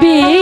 b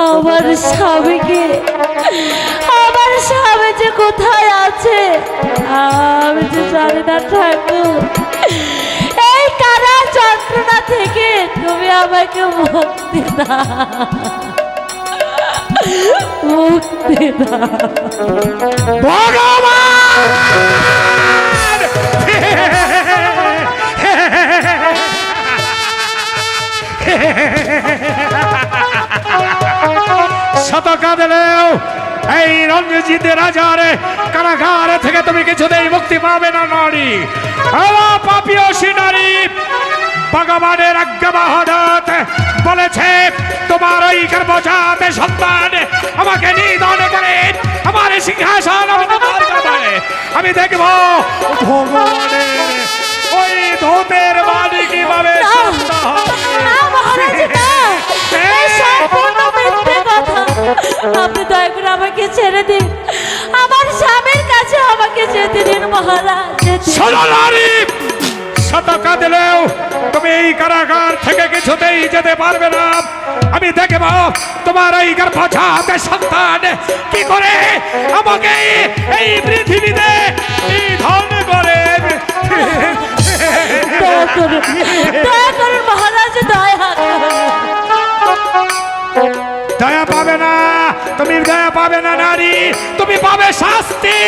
আমার স্বামীকে, আমার স্বামী যে কোথায় আছে, আমি যে জানি না ঠাকুর এই কারা যন্ত্রণা থেকে তুমি আমাকে মুক্তি দাও। মুক্তি দাও। ভগবান! শতকা দিলেও এই রঞ্জিত রাজার কারাগার থেকে তুমি কিছুতেই মুক্তি পাবে না নারী। আমার পাপিও নারী। ভগবানের আজ্ঞা মহদত বলেছে তোমার ওই গর্ভজাত সন্তান আমাকে নিধন করে আমার সিংহাসন আমি দেখব ভগবানের ওই ধূতের বাণী কীভাবে সত্য আপনি দয়া করে আমাকে ছেড়ে দিন। আমার স্বামীর কাছে আমাকে যেতে দিন মহারাজ শতকা দিলেও তুমি এই কারাগার থেকে কিছুতেই যেতে পারবে না। আমি দেখব তোমার এই গর্ভজাত সন্তান কি করে আমাকে এই পৃথিবীতে ধন করে তুমি পাবে শাস্তি।